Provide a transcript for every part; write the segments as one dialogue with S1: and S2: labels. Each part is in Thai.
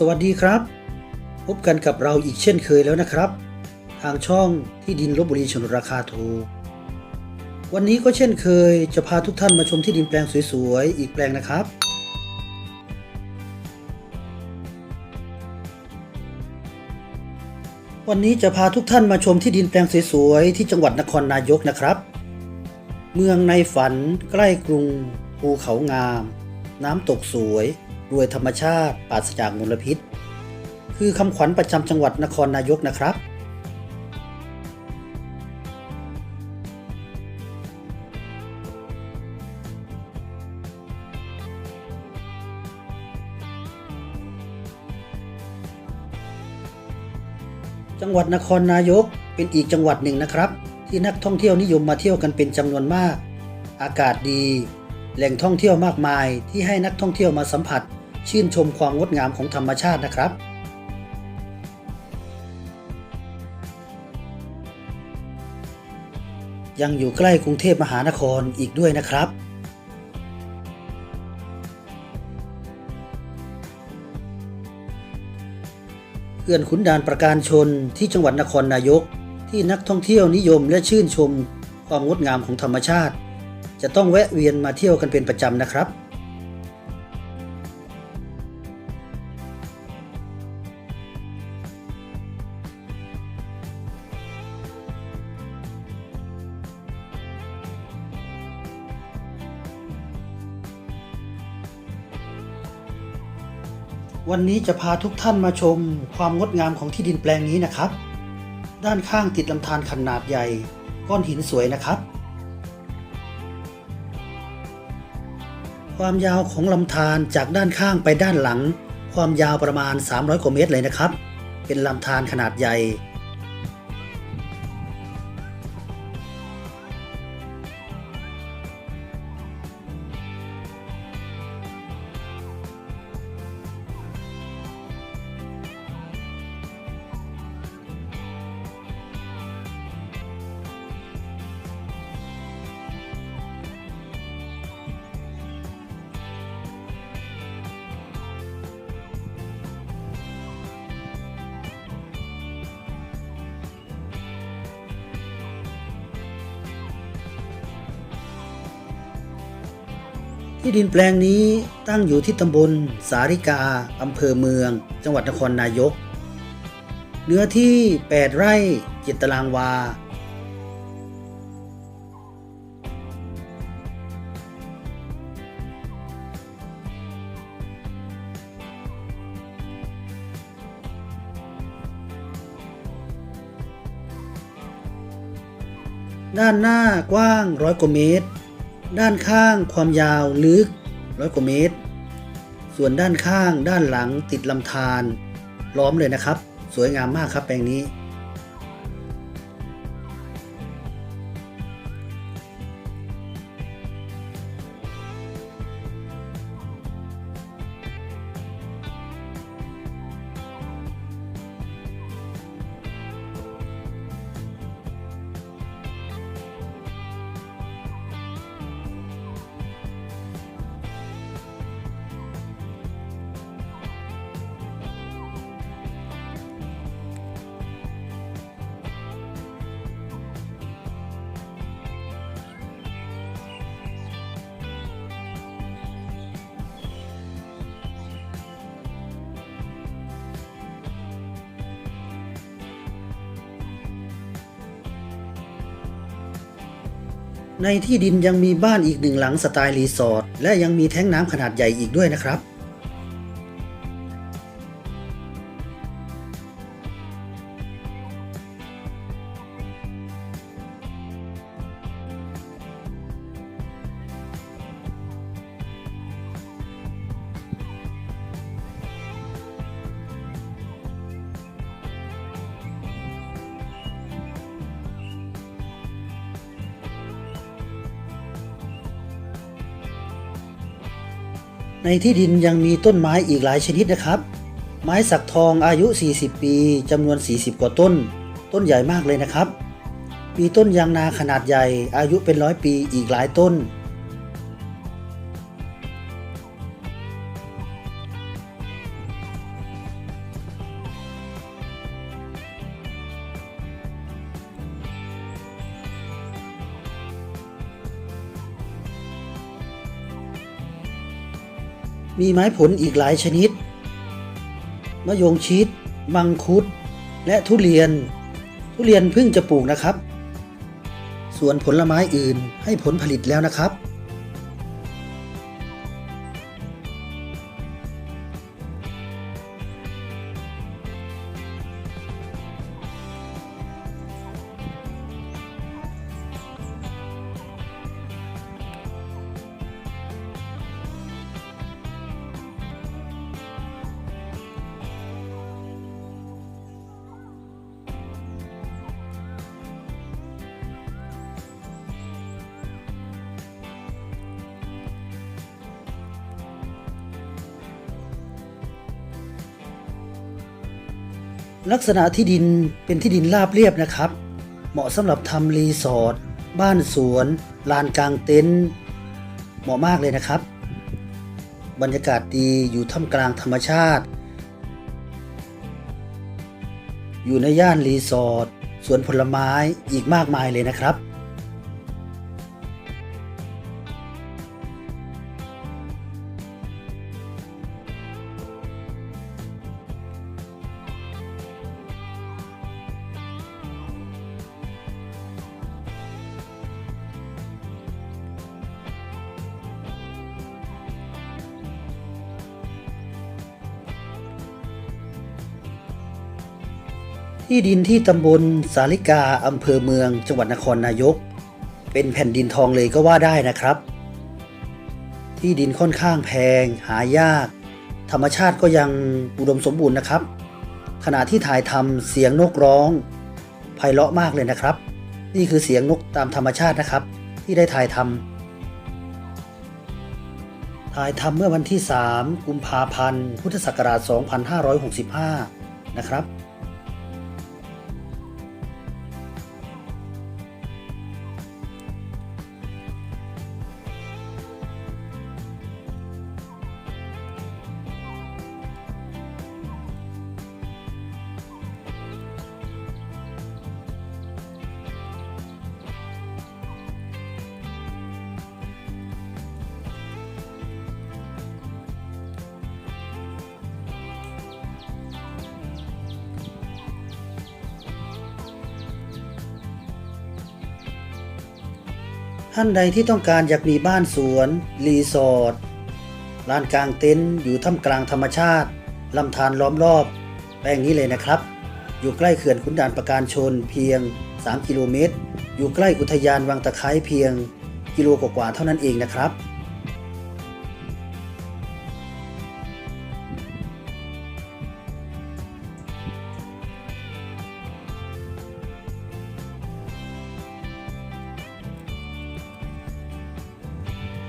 S1: สวัสดีครับ พบกันกับเราอีกเช่นเคยแล้วนะครับ ทางช่องที่ดินลบบุรีชนราคาถูกวันนี้ก็เช่นเคยจะพาทุกท่านมาชมที่ดินแปลงสวยๆอีกแปลงนะครับ วันนี้จะพาทุกท่านมาชมที่ดินแปลงสวยๆที่จังหวัดนครนายกนะครับ เมืองในฝันใกล้กรุงภูเขางาม น้ำตกสวย รวยธรรมชาติปราศจากมลพิษ คือคำขวัญประจำจังหวัดนครนายกนะครับ จังหวัดนครนายกเป็นอีกจังหวัดหนึ่งนะครับ ที่นักท่องเที่ยวนิยมมาเที่ยวกันเป็นจำนวนมาก อากาศดี แหล่งท่องเที่ยวมากมายที่ให้นักท่องเที่ยวมาสัมผัส ชื่นชมความงดงามของธรรมชาตินะครับ ยังอยู่ใกล้กรุงเทพมหานครอีกด้วยนะครับเขื่อนขุนด่านประการชนที่จังหวัดนครนายก ที่นักท่องเที่ยวนิยมและชื่นชม ความงดงามของธรรมชาติ จะต้องแวะเวียนมาเที่ยวกันเป็นประจำนะครับ วันนี้จะพาทุกท่านมาชมความงดงามของที่ดินแปลงนี้นะครับ ด้านข้างติดลำธารขนาดใหญ่ ก้อนหินสวยนะครับ ความยาวของลำธารจากด้านข้างไปด้านหลัง ความยาวประมาณ 300 กว่าเมตรเลยนะครับ เป็นลำธารขนาดใหญ่ ที่ดินแปลงนี้ตั้งอยู่ที่ตำบลสาริกา อำเภอเมือง จังหวัดนครนายก เนื้อที่ 8 ไร่7ตารางวา ด้านหน้ากว้างร้อยกว่าเมตร ด้านข้างความยาวลึกร้อยกว่าเมตร ส่วนด้านข้างด้านหลังติดลำธารล้อมเลยนะครับ สวยงามมากครับแปลงนี้ ในที่ดินยังมีบ้านอีกหนึ่งหลังสไตล์รีสอร์ทและยังมีแท้งน้ำขนาดใหญ่อีกด้วยนะครับ ในที่ดินยังมีต้นไม้อีกหลายชนิดนะครับ ไม้สักทองอายุ 40 ปีจำนวน 40 กว่าต้น ต้นใหญ่มากเลยนะครับ มีต้นยางนาขนาดใหญ่อายุเป็นร้อยปีอีกหลายต้น มีไม้ผลอีกหลายชนิด มะยงชิด มังคุด และทุเรียน ทุเรียนเพิ่งจะปลูกนะครับ ส่วนผลไม้อื่นให้ผลผลิตแล้วนะครับ ลักษณะที่ดินเป็นที่ดินราบเรียบนะครับ เหมาะสำหรับทำรีสอร์ทบ้านสวน ลานกลางเต็นท์เหมาะมากเลยนะครับ บรรยากาศดีอยู่ท่ามกลางธรรมชาติ อยู่ในย่านรีสอร์ทสวนผลไม้อีกมากมายเลยนะครับ ที่ดินที่ตำบลสาลิกาอำเภอเมือง จังหวัดนครนายก เป็นแผ่นดินทองเลยก็ว่าได้นะครับ ที่ดินค่อนข้างแพง หายาก ธรรมชาติก็ยังอุดมสมบูรณ์นะครับ ขณะที่ถ่ายทำเสียงนกร้องไพเราะมากเลยนะครับ นี่คือเสียงนกตามธรรมชาตินะครับ ที่ได้ถ่ายทำถ่ายทำเมื่อวันที่ 3 กุมภาพันธ์ พุทธศักราช 2565 นะครับ ท่านใดที่ต้องการอยากมีบ้านสวน รีสอร์ทลานกลางเต็นท์อยู่ท่ามกลางธรรมชาติลำธารล้อมรอบ แปลงนี้เลยนะครับ อยู่ใกล้เขื่อนขุนด่านประการชนเพียง 3 กิโลเมตร อยู่ใกล้อุทยานวังตะไคร้เพียง กิโลกว่าๆเท่านั้นเองนะครับ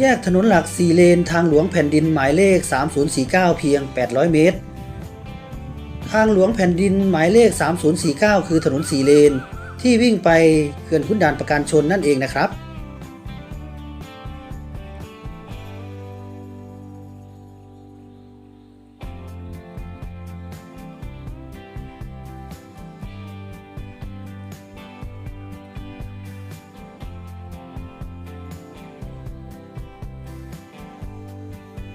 S1: แยกถนนหลัก 4 เลนทางหลวงแผ่นดินหมายเลข 3049 เพียง 800 เมตร ทางหลวงแผ่นดินหมายเลข 3049 คือถนน 4 เลน ที่วิ่งไปเขื่อนขุนด่านประการชนนั่นเองนะครับ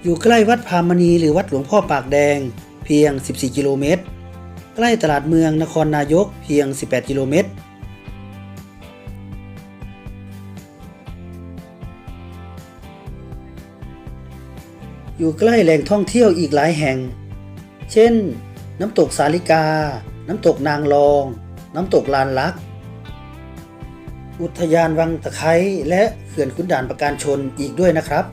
S1: อยู่ใกล้วัดพามณีหรือวัดหลวงพ่อปากแดง เพียง 14 กิโลเมตร ใกล้ตลาดเมืองนครนายกเพียง 18 กิโลเมตร อยู่ใกล้แหล่งท่องเที่ยวอีกหลายแห่ง เช่น น้ำตกสาลิกา น้ำตกนางรอง น้ำตกลานลัก อุทยานวังตะไคร้และเขื่อนขุนด่านประการชนอีกด้วยนะครับ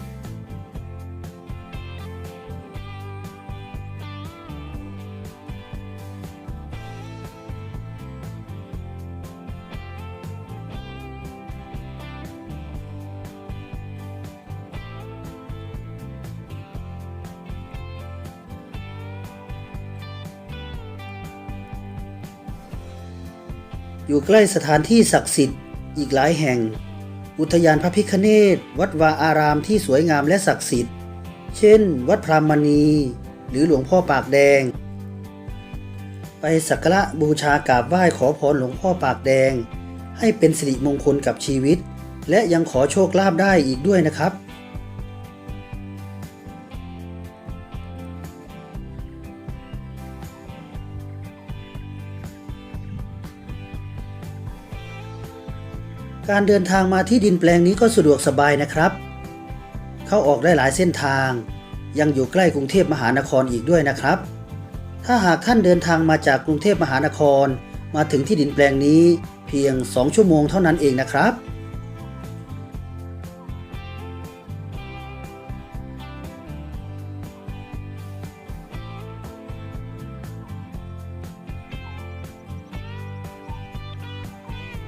S1: อยู่ใกล้สถานที่ศักดิ์สิทธิ์อีกหลายแห่ง อุทยานพระพิคเนศวัดวาอารามที่สวยงามและศักดิ์สิทธิ์ เช่น วัดพรามณี หรือหลวงพ่อปากแดง ไปสักการะบูชากราบไหว้ขอพรหลวงพ่อปากแดง ให้เป็นสิริมงคลกับชีวิต และยังขอโชคลาภได้อีกด้วยนะครับ การเดินทางมาที่ดินแปลงนี้ก็สะดวกสบายนะครับ เข้าออกได้หลายเส้นทาง ยังอยู่ใกล้กรุงเทพมหานครอีกด้วยนะครับ ถ้าหากท่านเดินทางมาจากกรุงเทพมหานคร มาถึงที่ดินแปลงนี้เพียง 2 ชั่วโมงเท่านั้นเองนะครับ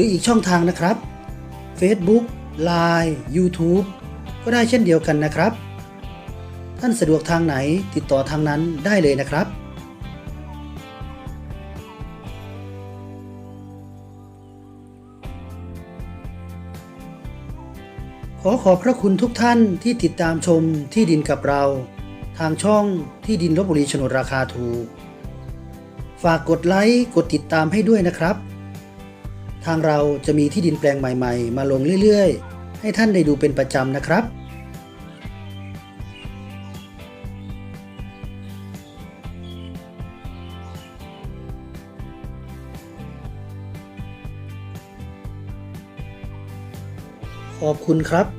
S1: รืออีกช่องทางนะครับ Facebook Line YouTube ก็ได้เช่นเดียวกันนะครับ ท่านสะดวกทางไหนติดต่อทางนั้นได้เลยนะครับ ขอขอบพระคุณทุกท่านที่ติดตามชมที่ดินกับเรา ทางช่องที่ดินลบบุรีโฉนดราคาถูก ฝากกดไลค์กดติดตามให้ด้วยนะครับ ทางเราจะมีที่ดินแปลงใหม่ ๆ มาลงเรื่อยๆ ให้ท่านได้ดูเป็นประจำนะครับ ขอบคุณครับ